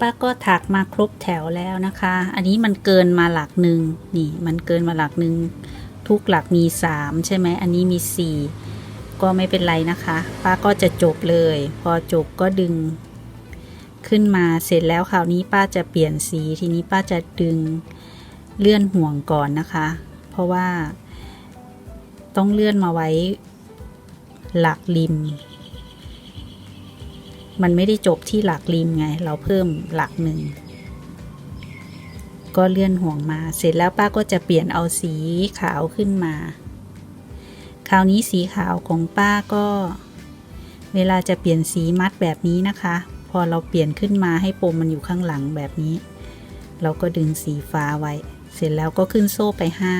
ป้าก็ถักมาครบแถวแล้วนะคะ อันนี้มันเกินมาหลักหนึ่งนี่มันเกินมาหลักหนึ่งทุกหลักมีสามใช่ไหมอันนี้มีสี่ก็ไม่เป็นไรนะคะ ป้าก็จะจบเลย พอจบก็ดึง ขึ้นมาเสร็จแล้วคราวนี้ป้าจะเปลี่ยนสีทีนี้ป้าจะดึงเลื่อนห่วงก่อนนะคะ เพราะว่า ต้องเลื่อนมาไว้ หลักริม มันไม่ได้จบที่หลักริมไง เราเพิ่มหลักหนึ่ง ก็เลื่อนห่วงมา เสร็จแล้วป้าก็จะเปลี่ยนเอาสีขาวขึ้นมา คราวนี้สีขาวของป้าก็ เวลาจะเปลี่ยนสีมัดแบบนี้นะคะ พอเราเปลี่ยนขึ้นมาให้ปมมันอยู่ข้างหลังแบบนี้ เราก็ดึงสีฟ้าไว้ เสร็จแล้วก็ขึ้นโซ่ไปห้า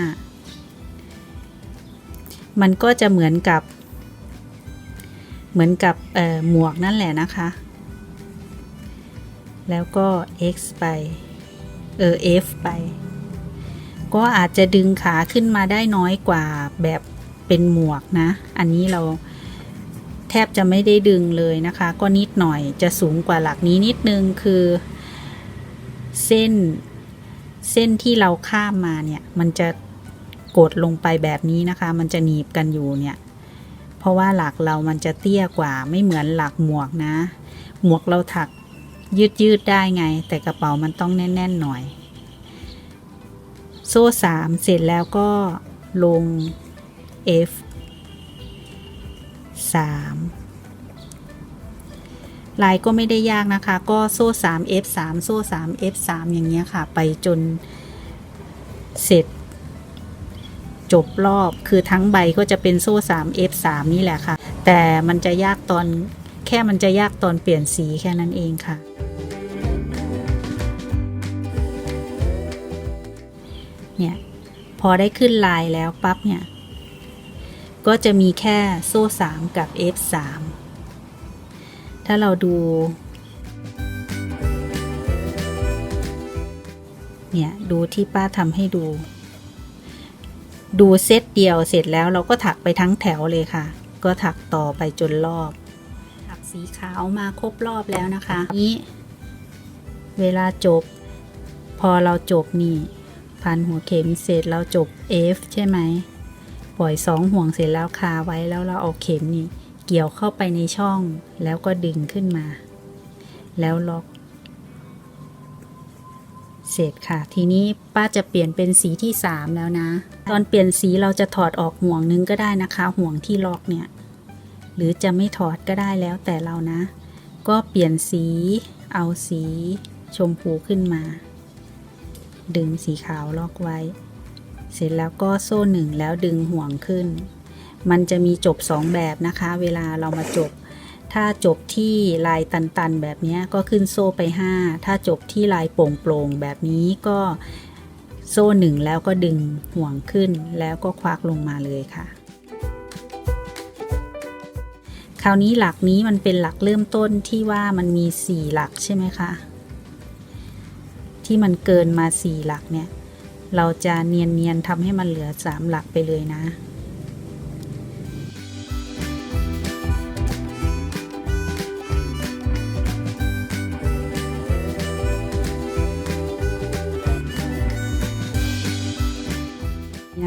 มันก็จะเหมือนกับ เหมือนกับหมวกนั่นแหละนะคะ แล้วก็ x ไป เออ f ไป ก็อาจจะดึงขาขึ้นมาได้น้อยกว่าแบบเป็นหมวกนะ อันนี้เราแทบจะไม่ได้ดึงเลยนะคะ ก็นิดหน่อยจะสูงกว่าหลักนี้นิดนึงคือ เส้นเส้นที่เราข้ามมาเนี่ย มันจะกดลงไปแบบนี้นะคะ มันจะหนีบกันอยู่เนี่ย เพราะว่าหลักเรามันจะเตี้ยกว่าไม่เหมือนหลักหมวกนะ หมวกเราถักยืดยืดได้ไง แต่กระเป๋ามันต้องแน่น ๆ หน่อย โซ่สามเสร็จแล้วก็ลง F 3ลายก็ไม่ได้ยากนะคะ ก็โซ่ 3 F 3โซ่ 3 F 3อย่างเงี้ยค่ะ ไปจนเสร็จ จบรอบ คือทั้งใบก็จะเป็นโซ่ 3 F 3 นี่แหละค่ะ แต่มันจะยากตอนแค่มันจะยากตอนเปลี่ยนสีแค่นั้นเองค่ะ เนี่ย พอได้ขึ้นลายแล้วปั๊บเนี่ย ก็จะมีแค่โซ่ 3 กับ F 3 ถ้าเราดู เนี่ย ดูที่ป้าทำให้ดู ดูเซตเดียวเสร็จแล้วเราก็ถักไปทั้งแถวเลยค่ะ ก็ถักต่อไปจนรอบ ถักสีขาวมาครบรอบแล้วนะคะ นี้ เวลาจบ พอเราจบนี่พันหัวเข็มเสร็จเราจบ F ใช่ไหม ปล่อยสองห่วงเสร็จแล้วคาไว้แล้วเราเอาเข็มนี่ เกี่ยวเข้าไปในช่องแล้วก็ดึงขึ้นมา แล้วล็อก เสร็จค่ะ ทีนี้ป้าจะเปลี่ยนเป็นสีที่ 3 แล้วนะ ตอนเปลี่ยนสีเราจะถอดออกห่วงนึงก็ได้นะคะ ห่วงที่ล็อกเนี่ย หรือจะไม่ถอดก็ได้แล้วแต่เรานะ ก็เปลี่ยนสีเอาสีชมพูขึ้นมา ดึงสีขาวล็อกไว้ เสร็จแล้วก็โซ่หนึ่งแล้วดึงห่วงขึ้น มันจะมีจบ 2 แบบนะคะ เวลาเรามาจบ ถ้าจบที่ลายตันๆ แบบนี้ก็ขึ้นโซ่ไป 5 ถ้าจบที่ลายโปร่งๆ แบบนี้ก็โซ่หนึ่งแล้วก็ดึงห่วงขึ้นแล้วก็ควักลงมาเลยค่ะ คราวนี้หลักนี้มันเป็นหลักเริ่มต้นที่ว่ามันมี 4 หลักใช่ไหมคะ ที่มันเกินมา 4 หลักเนี่ย เราจะเนียนๆทำให้มันเหลือ 3 หลักไปเลยนะ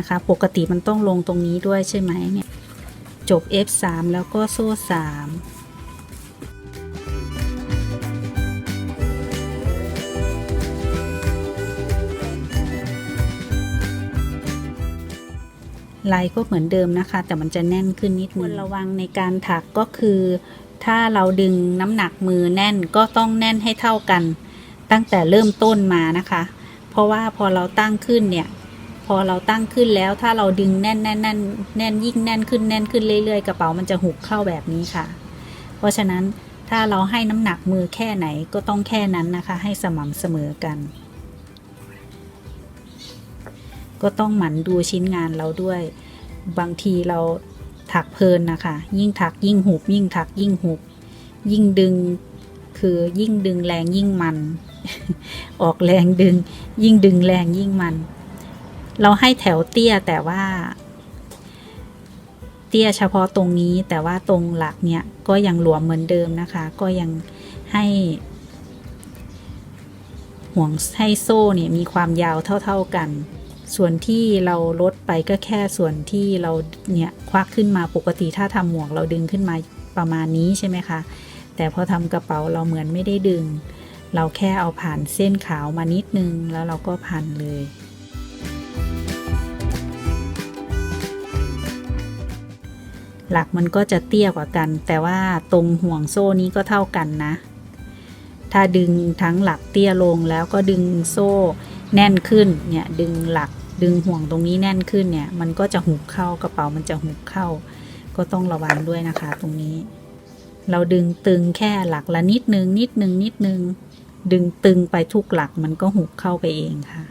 นะคะ ปกติมันต้องลงตรงนี้ด้วยใช่ไหมเนี่ย จบ F3 แล้วก็โซ่ 3ลายก็เหมือนเดิมนะคะ แต่มันจะแน่นขึ้นนิดนึงระวังในการถักก็คือ ถ้าเราดึงน้ำหนักมือแน่นก็ต้องแน่นให้เท่ากัน ตั้งแต่เริ่มต้นมานะคะ เพราะว่าพอเราตั้งขึ้นเนี่ย พอเราตั้งขึ้นแล้วถ้าเราดึงแน่นแน่นแน่นแน่นยิ่งแน่นขึ้นแน่นขึ้นเรื่อยๆ กระเป๋ามันจะหุบเข้าแบบนี้ค่ะ เพราะฉะนั้นถ้าเราให้น้ำหนักมือแค่ไหนก็ต้องแค่นั้นนะคะ ให้สม่ำเสมอกัน ก็ต้องหมั่นดูชิ้นงานเราด้วย บางทีเราถักเพลินนะคะ ยิ่งถักยิ่งหุบ ยิ่งถักยิ่งหุบ ยิ่งดึงคือยิ่งดึงแรงยิ่งมัน ออกแรงดึง ยิ่งดึงแรงยิ่งมัน เราให้แถวเตี้ยแต่ว่า เตี้ยเฉพาะตรงนี้แต่ว่าตรงหลักเนี่ยก็ยังหลวมเหมือนเดิมนะคะ ก็ยังให้ห่วงให้โซ่เนี่ยมีความยาวเท่า ๆกัน ส่วนที่เราลดไปก็แค่ส่วนที่เราเนี่ยควักขึ้นมาปกติถ้าทำหมวกเราดึงขึ้นมาประมาณนี้ใช่ไหมคะ แต่พอทำกระเป๋าเราเหมือนไม่ได้ดึง เราแค่เอาผ่านเส้นขาวมานิดนึงแล้วเราก็พันเลย หลักมันก็จะเตี้ยกว่ากัน แต่ว่าตรงห่วงโซ่นี้ก็เท่ากันนะ ถ้าดึงทั้งหลักเตี้ยลงแล้วก็ดึงโซ่แน่นขึ้นเนี่ยดึงหลักดึงห่วงตรงนี้แน่นขึ้นเนี่ย มันก็จะหุบเข้ากระเป๋ามันจะหุบเข้า ก็ต้องระวังด้วยนะคะ ตรงนี้ เราดึงตึงแค่หลักละนิดนึงนิดนึงนิดนึง ดึงตึงไปทุกหลักมันก็หุบเข้าไปเองค่ะ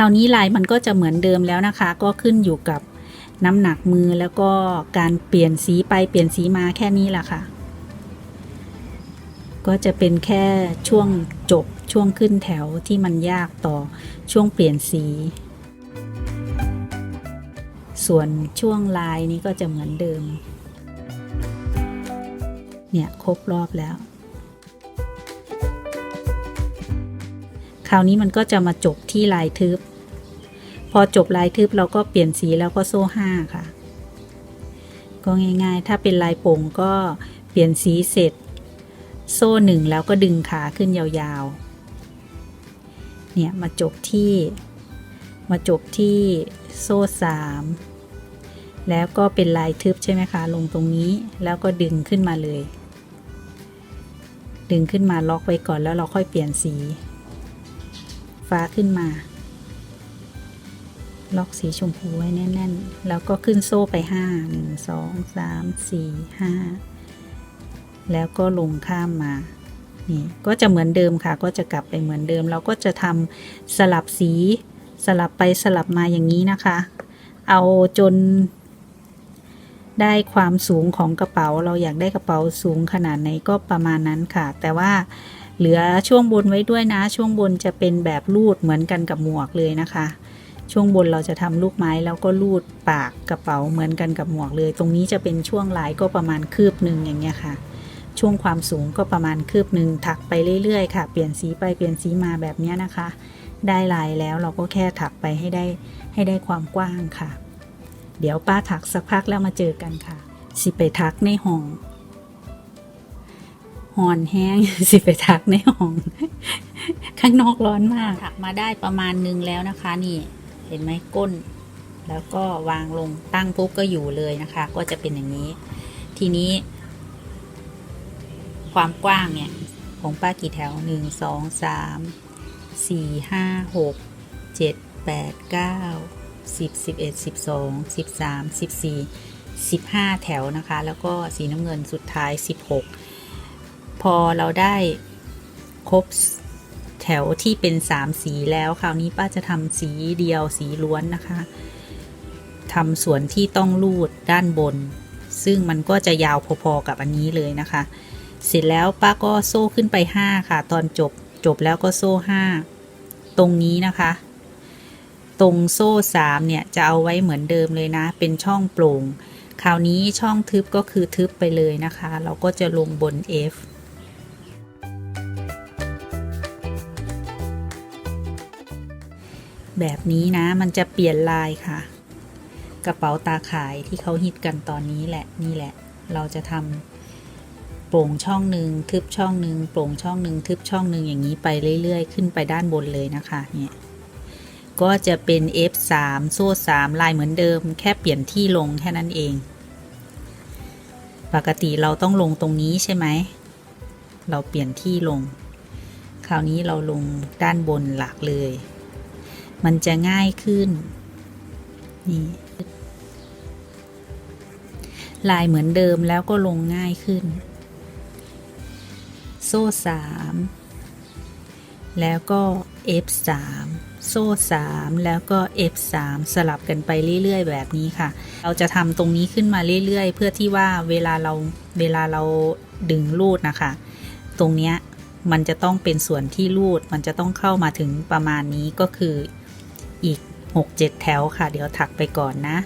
คราวนี้ลายมันก็จะเหมือนเดิมแล้วนะคะ ก็ขึ้นอยู่กับน้ำหนักมือแล้วก็การเปลี่ยนสีไปเปลี่ยนสีมาแค่นี้แหละค่ะ ก็จะเป็นแค่ช่วงจบช่วงขึ้นแถวที่มันยากต่อช่วงเปลี่ยนสี ส่วนช่วงลายนี้ก็จะเหมือนเดิม เนี่ยครบรอบแล้ว คราวนี้มันก็จะมาจบที่ลายทึบ พอจบลายทึบเราก็เปลี่ยนสีแล้วก็โซ่ห้าค่ะ ก็ง่ายๆ ถ้าเป็นลายโป่งก็เปลี่ยนสีเสร็จ โซ่หนึ่งแล้วก็ดึงขาขึ้นยาวๆ เนี่ยมาจบที่ มาจบที่โซ่สามแล้วก็เป็นลายทึบใช่ไหมคะ ลงตรงนี้แล้วก็ดึงขึ้นมาเลย ดึงขึ้นมาล็อกไว้ก่อนแล้วเราค่อยเปลี่ยนสี ฟ้าขึ้นมา ล็อกสีชมพูไว้แน่นๆ แล้วก็ขึ้นโซ่ไปห้าหนึ่งสองสามสี่ห้าแล้วก็ลงข้ามมานี่ก็จะเหมือนเดิมค่ะ ก็จะกลับไปเหมือนเดิม เราก็จะทำสลับสีสลับไปสลับมาอย่างนี้นะคะ เอาจนได้ความสูงของกระเป๋า เราอยากได้กระเป๋าสูงขนาดไหนก็ประมาณนั้นค่ะ แต่ว่าเหลือช่วงบนไว้ด้วยนะ ช่วงบนจะเป็นแบบรูดเหมือนกันกับหมวกเลยนะคะ ช่วงบนเราจะทำลูกไม้แล้วก็รูดปากกระเป๋าเหมือนกันกับหมวกเลย ตรงนี้จะเป็นช่วงลายก็ประมาณคืบหนึ่งอย่างเงี้ยค่ะ ช่วงความสูงก็ประมาณคืบหนึ่งถักไปเรื่อยๆค่ะ เปลี่ยนสีไปเปลี่ยนสีมาแบบเนี้ยนะคะ ได้ลายแล้วเราก็แค่ถักไปให้ได้ให้ได้ความกว้างค่ะ เดี๋ยวป้าถักสักพักแล้วมาเจอกันค่ะ สิไปทักในห้องหอนแห้งสิไปทักในห้อง ข้างนอกร้อนมากถักมาได้ประมาณนึงแล้วนะคะนี่ เห็นไหมก้น แล้วก็วางลงตั้งปุ๊บก็อยู่เลยนะคะ ก็จะเป็นอย่างนี้ ทีนี้ ความกว้างเนี่ย ของป้ากี่แถวหนึ่งสองสามสี่ห้าหกเจ็ดแปดเก้าสิบสิบเอ็ดสิบสองสิบสามสิบสี่สิบห้าแถวนะคะ แล้วก็สีน้ำเงินสุดท้ายสิบหกพอเราได้ครบ ถวที่เป็นสามสีแล้วคราวนี้ป้าจะทำสีเดียวสีล้วนนะคะทำส่วนที่ต้องรูดด้านบน ซึ่งมันก็จะยาวพอๆกับอันนี้เลยนะคะ เสร็จแล้วป้าก็โซ่ขึ้นไป 5 ค่ะ ตอนจบจบแล้วก็โซ่ 5 ตรงนี้นะคะ ตรงโซ่3เนี่ยจะเอาไว้เหมือนเดิมเลยนะ เป็นช่องโปร่ง คราวนี้ช่องทึบก็คือทึบไปเลยนะคะ เราก็จะลงบน F แบบนี้นะ มันจะเปลี่ยนลายค่ะ กระเป๋าตาข่ายที่เขาฮิตกันตอนนี้แหละนี่แหละ เราจะทำโปร่งช่องหนึ่งทึบช่องหนึ่งโปร่งช่องหนึ่งทึบช่องหนึ่งอย่างนี้ไปเรื่อยๆ ขึ้นไปด้านบนเลยนะคะเนี่ยก็จะเป็น F3 โซ่3ลายเหมือนเดิม แค่เปลี่ยนที่ลงแค่นั้นเอง ปกติเราต้องลงตรงนี้ใช่ไหม เราเปลี่ยนที่ลง คราวนี้เราลงด้านบนหลักเลย มันจะง่ายขึ้น นี่ ลายเหมือนเดิมแล้วก็ลงง่ายขึ้น โซ่สามแล้วก็ F3 โซ่ 3 แล้วก็ F3 สลับกันไปเรื่อยๆ แบบนี้ค่ะ เราจะทำตรงนี้ขึ้นมาเรื่อยๆ เพื่อที่ว่าเวลาเราเวลาเราดึงรูดนะคะ ตรงเนี้ยมันจะต้องเป็นส่วนที่รูดมันจะต้องเข้ามาถึงประมาณนี้ก็คือ อีก 6-7 แถวค่ะ เดี๋ยวถักไปก่อนนะ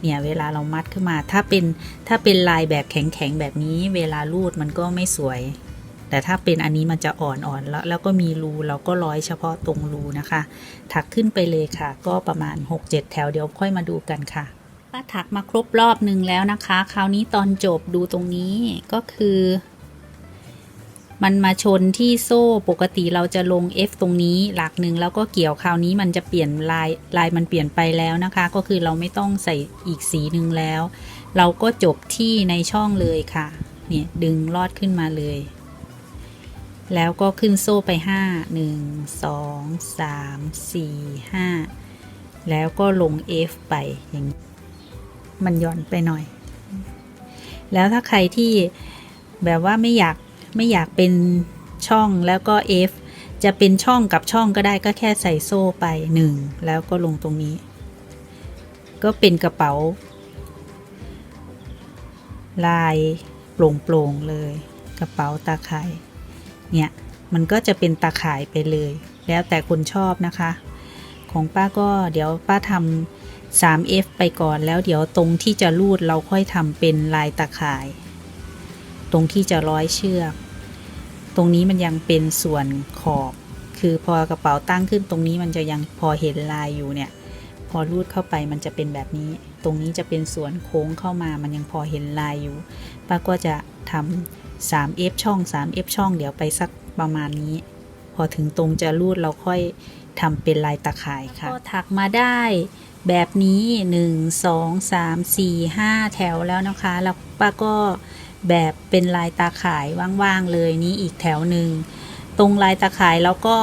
เนี่ยเวลาเรามัดขึ้นมา ถ้าเป็นถ้าเป็นลายแบบแข็งๆแบบนี้ เวลารูดมันก็ไม่สวย แต่ถ้าเป็นอันนี้มันจะอ่อนๆแล้วแล้วก็มีรูเราก็ร้อยเฉพาะตรงรูนะคะ ถักขึ้นไปเลยค่ะ ก็ประมาณ 6-7 แถวเดี๋ยวค่อยมาดูกันค่ะป้าถักมาครบรอบหนึ่งแล้วนะคะ คราวนี้ตอนจบดูตรงนี้ก็คือ มันมาชนที่โซ่ปกติเราจะลง F ตรงนี้หลักหนึ่งแล้วก็เกี่ยวคราวนี้มันจะเปลี่ยนลายลายมันเปลี่ยนไปแล้วนะคะ ก็คือเราไม่ต้องใส่อีกสีหนึ่งแล้ว เราก็จบที่ในช่องเลยค่ะเนี่ยดึงลอดขึ้นมาเลย แล้วก็ขึ้นโซ่ไป 5 1 2 3 4 5 แล้วก็ลง F ไปอย่างมันหย่อนไปหน่อย แล้วถ้าใครที่แบบว่าไม่อยาก ไม่อยากเป็นช่องแล้วก็ F จะเป็นช่องกับช่องก็ได้ก็แค่ใส่โซ่ไป 1 แล้วก็ลงตรงนี้ ก็เป็นกระเป๋า ลายโปร่งๆเลย กระเป๋าตาข่ายเนี่ยมันก็จะเป็นตาข่ายไปเลย แล้วแต่คนชอบนะคะ ของป้าก็เดี๋ยวป้าทำ 3F ไปก่อนแล้วเดี๋ยวตรงที่จะรูดเราค่อยทำเป็นลายตาข่าย ตรงที่จะร้อยเชือก ตรงนี้มันยังเป็นส่วนขอบ คือพอกระเป๋าตั้งขึ้นตรงนี้มันจะยังพอเห็นลายอยู่เนี่ย พอรูดเข้าไปมันจะเป็นแบบนี้ ตรงนี้จะเป็นส่วนโค้งเข้ามามันยังพอเห็นลายอยู่ป้าก็จะทำ 3F ช่อง 3F ช่องเดี๋ยวไปสักประมาณนี้ พอถึงตรงจะรูดเราค่อยทำเป็นลายตะข่ายค่ะ ก็ถักมาได้แบบนี้ 1 2 3 4 5 แถวแล้วนะคะ แล้วป้าก็ แบบเป็นลายตาข่ายว่างๆเลยนี้อีกแถวหนึ่ง ตรงลายตาข่ายแล้วก็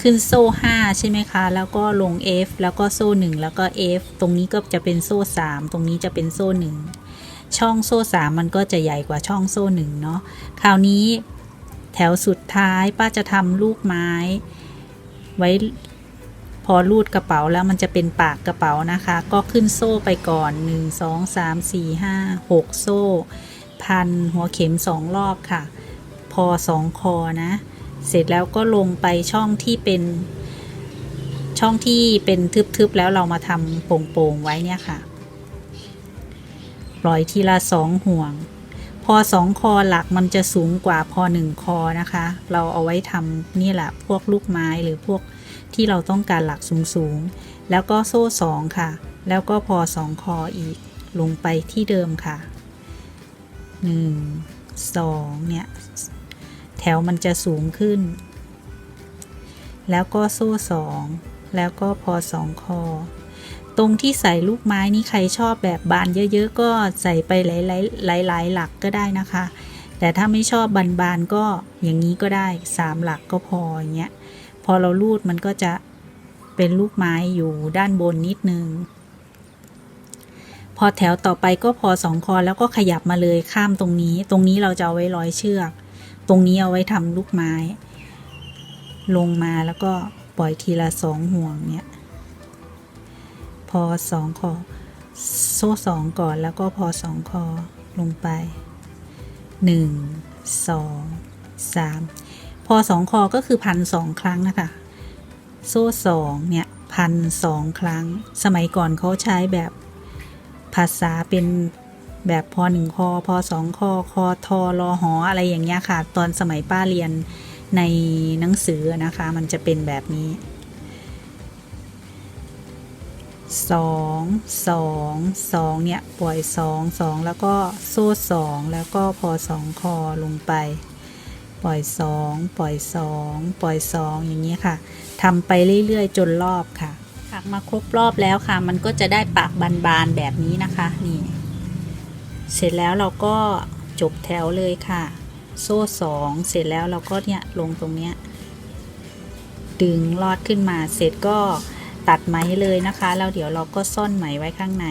ขึ้นโซ่ 5 ใช่ไหมคะ แล้วก็ลง F แล้วก็โซ่ 1 แล้วก็ F ตรงนี้ก็จะเป็นโซ่ 3 ตรงนี้จะเป็นโซ่ 1 ช่องโซ่ 3 มันก็จะใหญ่กว่าช่องโซ่ 1 เนาะคราวนี้แถวสุดท้ายป้าจะทำลูกไม้ ไว้พอรูดกระเป๋าแล้วมันจะเป็นปากกระเป๋านะคะ ก็ขึ้นโซ่ไปก่อน 1 2 3 4 5 6 โซ่ พันหัวเข็มสองรอบค่ะ พอสองคอนะ เสร็จแล้วก็ลงไปช่องที่เป็น ช่องที่เป็นทึบๆแล้วเรามาทำโป่งๆไว้เนี่ยค่ะ ปล่อยทีละสองห่วง พอสองคอหลักมันจะสูงกว่าพอหนึ่งคอนะคะ เราเอาไว้ทำนี่แหละพวกลูกไม้หรือพวกที่เราต้องการหลักสูงๆ แล้วก็โซ่สองค่ะ แล้วก็พอสองคออีกลงไปที่เดิมค่ะ หนึ่งสองเนี่ย แถวมันจะสูงขึ้น แล้วก็โซ่สองแล้วก็พอสองคอ ตรงที่ใส่ลูกไม้นี่ใครชอบแบบบานเยอะๆ ก็ใส่ไปหลายๆหลายๆหลักก็ได้นะคะ แต่ถ้าไม่ชอบบานๆก็อย่างนี้ก็ได้สามหลักก็พออย่างเงี้ย พอเราลูดมันก็จะเป็นลูกไม้อยู่ด้านบนนิดนึง พอแถวต่อไปก็พอสองคอแล้วก็ขยับมาเลยข้ามตรงนี้ ตรงนี้เราจะเอาไว้ร้อยเชือก ตรงนี้เอาไว้ทำลูกไม้ ลงมาแล้วก็ปล่อยทีละสองห่วงเนี่ย พอสองคอ โซ่สองก่อนแล้วก็พอสองคอลงไปหนึ่งสองสามพอสองคอก็คือพันสองครั้งนะคะ โซ่สองเนี่ยพันสองครั้ง สมัยก่อนเขาใช้แบบ ภาษาเป็นแบบพอหนึ่งคอพอสองคอคอทอรอหออะไรอย่างเงี้ยค่ะ ตอนสมัยป้าเรียนในหนังสือนะคะ มันจะเป็นแบบนี้สองสองสองเนี่ยปล่อยสองสองแล้วก็โซ่สองแล้วก็พอสองคอลงไป ปล่อยสองปล่อยสองปล่อยสองอย่างนี้ค่ะทำไปเรื่อยๆ จนรอบค่ะักมาครบรอบแล้วค่ะ มันก็จะได้ปากบานๆแบบนี้นะคะ นี่ เสร็จแล้วเราก็จบแถวเลยค่ะ โซ่สองเสร็จแล้วเราก็เนี่ยลงตรงเนี้ยดึงลอดขึ้นมาเสร็จก็ตัดไหมเลยนะคะ แล้วเดี๋ยวเราก็ซ่อนไหมไว้ข้างใน